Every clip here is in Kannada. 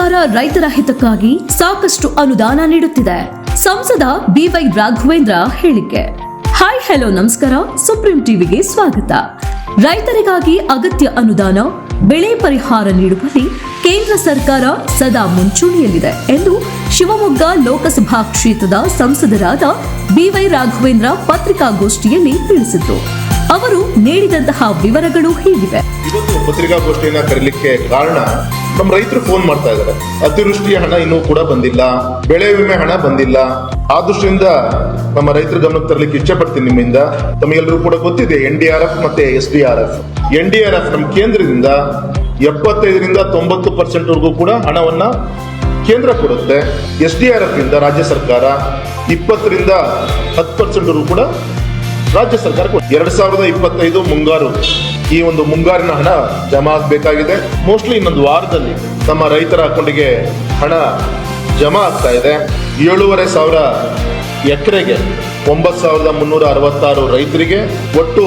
ಸರ್ಕಾರ ರೈತರ ಹಿತಕ್ಕಾಗಿ ಸಾಕಷ್ಟು ಅನುದಾನ ನೀಡುತ್ತಿದೆ. ಸಂಸದ ಬಿವೈ ರಾಘವೇಂದ್ರ ಹೇಳಿಕೆ. ಹಾಯ್, ಹೆಲೋ, ನಮಸ್ಕಾರ. ಸುಪ್ರೀಂ ಟಿವಿಗೆ ಸ್ವಾಗತ. ರೈತರಿಗಾಗಿ ಅಗತ್ಯ ಅನುದಾನ, ಬೆಳೆ ಪರಿಹಾರ ನೀಡುವಲ್ಲಿ ಕೇಂದ್ರ ಸರ್ಕಾರ ಸದಾ ಮುಂಚೂಣಿಯಲ್ಲಿದೆ ಎಂದು ಶಿವಮೊಗ್ಗ ಲೋಕಸಭಾ ಕ್ಷೇತ್ರದ ಸಂಸದರಾದ ಬಿವೈ ರಾಘವೇಂದ್ರ ಪತ್ರಿಕಾಗೋಷ್ಠಿಯಲ್ಲಿ ತಿಳಿಸಿದರು. ಅವರು ನೀಡಿದಂತಹ ವಿವರಗಳು ಹೀಗಿವೆ. ಪತ್ರಿಕಾಗೋಷ್ಠಿಯನ್ನ ಕರೀಲಿಕ್ಕೆ ಕಾರಣ ನಮ್ಮ ರೈತರು ಫೋನ್ ಮಾಡ್ತಾ ಇದ್ದಾರೆ. ಅತಿವೃಷ್ಟಿಯ ಹಣ ಇನ್ನೂ ಕೂಡ ಬಂದಿಲ್ಲ, ಬೆಳೆ ವಿಮೆ ಹಣ ಬಂದಿಲ್ಲ. ಆ ದೃಷ್ಟಿಯಿಂದ ನಮ್ಮ ರೈತರ ಗಮನಕ್ಕೆ ತರಲಿಕ್ಕೆ ಇಷ್ಟಪಡ್ತೀನಿ ನಿಮ್ಮಿಂದ. ತಮಗೆಲ್ಲರೂ ಕೂಡ ಗೊತ್ತಿದೆ, ಎನ್ ಡಿ ಆರ್ ಎಫ್ ಮತ್ತೆ S D R F. N D R F ನಮ್ಮ ಕೇಂದ್ರದಿಂದ ಎಪ್ಪತ್ತೈದರಿಂದ ತೊಂಬತ್ತು ಪರ್ಸೆಂಟ್ ವರೆಗೂ ಕೂಡ ಹಣವನ್ನ ಕೇಂದ್ರ ಕೊಡುತ್ತೆ. ಎಸ್ ಡಿ ಆರ್ ಎಫ್ ಇಂದ ರಾಜ್ಯ ಸರ್ಕಾರ ಇಪ್ಪತ್ತರಿಂದ ಹತ್ತು ಪರ್ಸೆಂಟ್ ವರೆಗೂ ಕೂಡ ರಾಜ್ಯ ಸರ್ಕಾರ ಎರಡ್ ಸಾವಿರದ ಇಪ್ಪತ್ತೈದು ಮುಂಗಾರು. ಈ ಒಂದು ಮುಂಗಾರಿನ ಹಣ ಜಮಾ ಆಗಬೇಕಾಗಿದೆ. ಮೋಸ್ಟ್ಲಿ ಇನ್ನೊಂದು ವಾರದಲ್ಲಿ ನಮ್ಮ ರೈತರ ಅಕೌಂಟಿಗೆ ಹಣ ಜಮಾ ಆಗ್ತಾ ಇದೆ. ಏಳೂವರೆ ಸಾವಿರ ಎಕರೆಗೆ ಒಂಬತ್ತು ಸಾವಿರದ ಮುನ್ನೂರ ಅರವತ್ತಾರು ರೈತರಿಗೆ ಒಟ್ಟು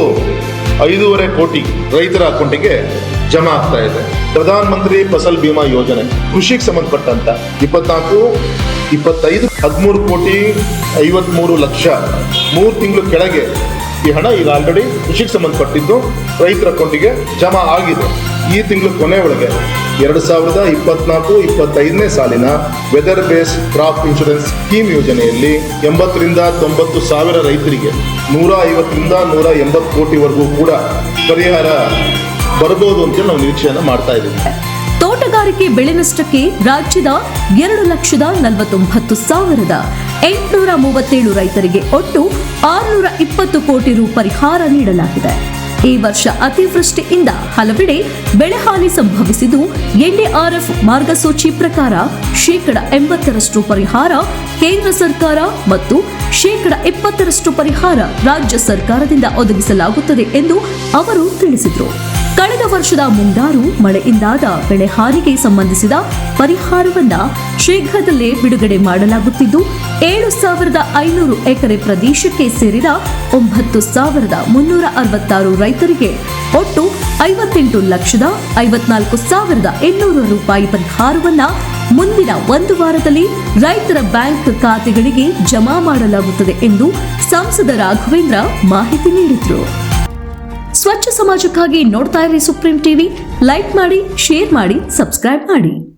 ಐದೂವರೆ ಕೋಟಿ ರೈತರ ಅಕೌಂಟಿಗೆ ಜಮಾ ಆಗ್ತಾ ಇದೆ. ಪ್ರಧಾನ ಮಂತ್ರಿ ಫಸಲ್ ಬಿಮಾ ಯೋಜನೆ ಕೃಷಿಗೆ ಸಂಬಂಧಪಟ್ಟಂತ ಇಪ್ಪತ್ನಾಲ್ಕು ಇಪ್ಪತ್ತೈದು, ಹದಿಮೂರು ಕೋಟಿ, ಐವತ್ಮೂರು ಲಕ್ಷ. ಮೂರು ತಿಂಗಳು ಕೆಳಗೆ ಈ ಹಣ ಈಗ ಆಲ್ರೆಡಿ ಕೃಷಿಗೆ ಸಂಬಂಧಪಟ್ಟಿದ್ದು, ರೈತರ ಅಕೌಂಟಿಗೆ ಜಮಾ ಆಗಿದೆ. ಈ ತಿಂಗಳು ಕೊನೆ ಒಳಗೆ ಎರಡು ಸಾವಿರದ ಇಪ್ಪತ್ನಾಲ್ಕು, ಇಪ್ಪತ್ತೈದನೇ ಸಾಲಿನ weather base crop insurance scheme ಯೋಜನೆಯಲ್ಲಿ ಎಂಬತ್ತರಿಂದ ತೊಂಬತ್ತು ಸಾವಿರ ರೈತರಿಗೆ ನೂರ ಐವತ್ತರಿಂದ ನೂರ ಎಂಬತ್ತು ಕೋಟಿವರೆಗೂ ಕೂಡ ಪರಿಹಾರ ಬರಬಹುದು ಅಂತೇಳಿ ನಾವು ನಿರೀಕ್ಷೆಯನ್ನು ಮಾಡ್ತಾ ಇದ್ದೀವಿ. ತೋಟಗಾರಿಕೆ ಬೆಳೆ ನಷ್ಟಕ್ಕೆ ರಾಜ್ಯದ ಎರಡು ಲಕ್ಷದ ನಲವತ್ತೊಂಬತ್ತು ಸಾವಿರದ ಎಂಟುನೂರ ಮೂವತ್ತೇಳು ರೈತರಿಗೆ ಒಟ್ಟು ಆರುನೂರ ಇಪ್ಪತ್ತು ಕೋಟಿ ರು ಪರಿಹಾರ ನೀಡಲಾಗಿದೆ. ಈ ವರ್ಷ ಅತಿವೃಷ್ಟಿಯಿಂದ ಹಲವೆಡೆ ಬೆಳೆಹಾನಿ ಸಂಭವಿಸಿದ್ದು, ಎನ್ಡಿಆರ್ಎಫ್ ಮಾರ್ಗಸೂಚಿ ಪ್ರಕಾರ ಶೇಕಡ ಎಂಬತ್ತರಷ್ಟು ಪರಿಹಾರ ಕೇಂದ್ರ ಸರ್ಕಾರ ಮತ್ತು ಶೇಕಡ ಇಪ್ಪತ್ತರಷ್ಟು ಪರಿಹಾರ ರಾಜ್ಯ ಸರ್ಕಾರದಿಂದ ಒದಗಿಸಲಾಗುತ್ತದೆ ಎಂದು ಅವರು ತಿಳಿಸಿದರು. ಕಳೆದ ವರ್ಷದ ಮುಂಗಾರು ಮಳೆಯಿಂದಾದ ಬೆಳೆ ಹಾನಿಗೆ ಸಂಬಂಧಿಸಿದ ಪರಿಹಾರವನ್ನ ಶೀಘ್ರದಲ್ಲೇ ಬಿಡುಗಡೆ ಮಾಡಲಾಗುತ್ತಿದ್ದು ಏಳು ಸಾವಿರದ ಐನೂರು ಎಕರೆ ಪ್ರದೇಶಕ್ಕೆ ಸೇರಿದ ಒಂಬತ್ತು ಸಾವಿರದ ಮುನ್ನೂರ ಅರವತ್ತಾರು ರೈತರಿಗೆ ಒಟ್ಟು ಐವತ್ತೆಂಟು ಲಕ್ಷದ ಐವತ್ನಾಲ್ಕು ಸಾವಿರದ ಇನ್ನೂರು ರೂಪಾಯಿ ಪರಿಹಾರವನ್ನ ಮುಂದಿನ ಒಂದು ವಾರದಲ್ಲಿ ರೈತರ ಬ್ಯಾಂಕ್ ಖಾತೆಗಳಿಗೆ ಜಮಾ ಮಾಡಲಾಗುತ್ತದೆ ಎಂದು ಸಂಸದ ರಾಘವೇಂದ್ರ ಮಾಹಿತಿ ನೀಡಿದರು. ಸ್ವಚ್ಛ ಸಮಾಜಕ್ಕಾಗಿ ನೋಡ್ತಾ ಇರಿ ಸುಪ್ರೀಂ ಟಿವಿ. ಲೈಕ್ ಮಾಡಿ, ಶೇರ್ ಮಾಡಿ, ಸಬ್ಸ್ಕ್ರೈಬ್ ಮಾಡಿ.